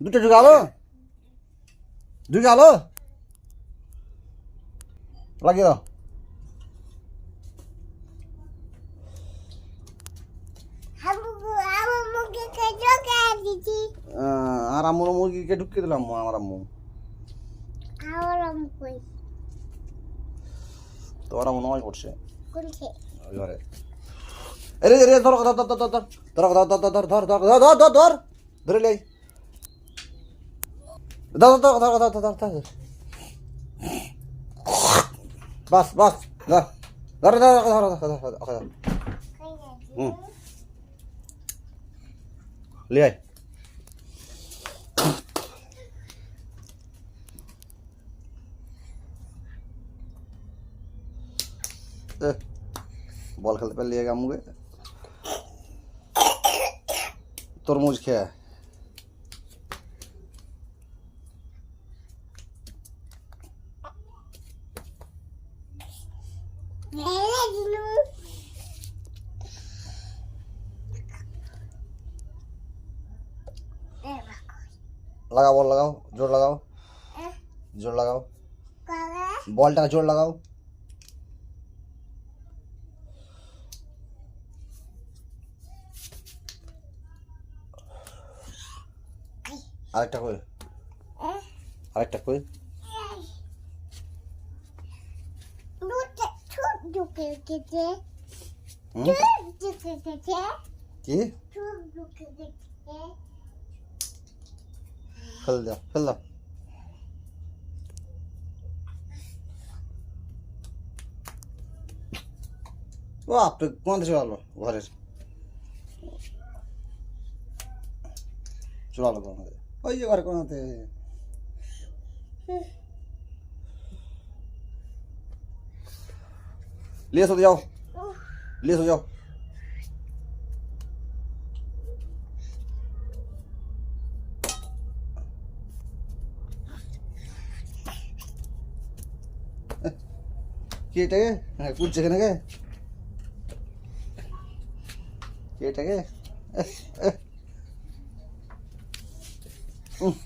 দুটো ঢুকালো ঢুকালো লাগিয়ে দাও আর আমার মুরগিকে ঢুকিয়ে দিলাম আমার আম্মু তোমার আম্মু নয় করছে ঘরে ধর ধর ধর ধর ধর ধর ধর ধর ধর ধর ধর ধর ধর ধর ধরে লাই ধর ধর ধর ধর ধর ধর ধর বাস বাস ধর ধর ধর ধর ধর ধর ধর হুম। লে আয়। বল খেলতে পারলি আম্মুকে তরমুজ খেয়ে লাগাও বল লাগাও জোর লাগাও জোর লাগাও বলটা জোর লাগাও আরেকটা কই আরেকটা কই kötü. Hı? Çok kötü. Ki? Çok kötü. Hılla, hılla. বাপরে গন্ধে চলো ঘরের চলো গন্ধে ওই যে ঘরে গন্ধে lia sổ dâu lia sổ dâu কি এটাকে হ্যাঁ কুলছে এখানে কি এটাকে উহ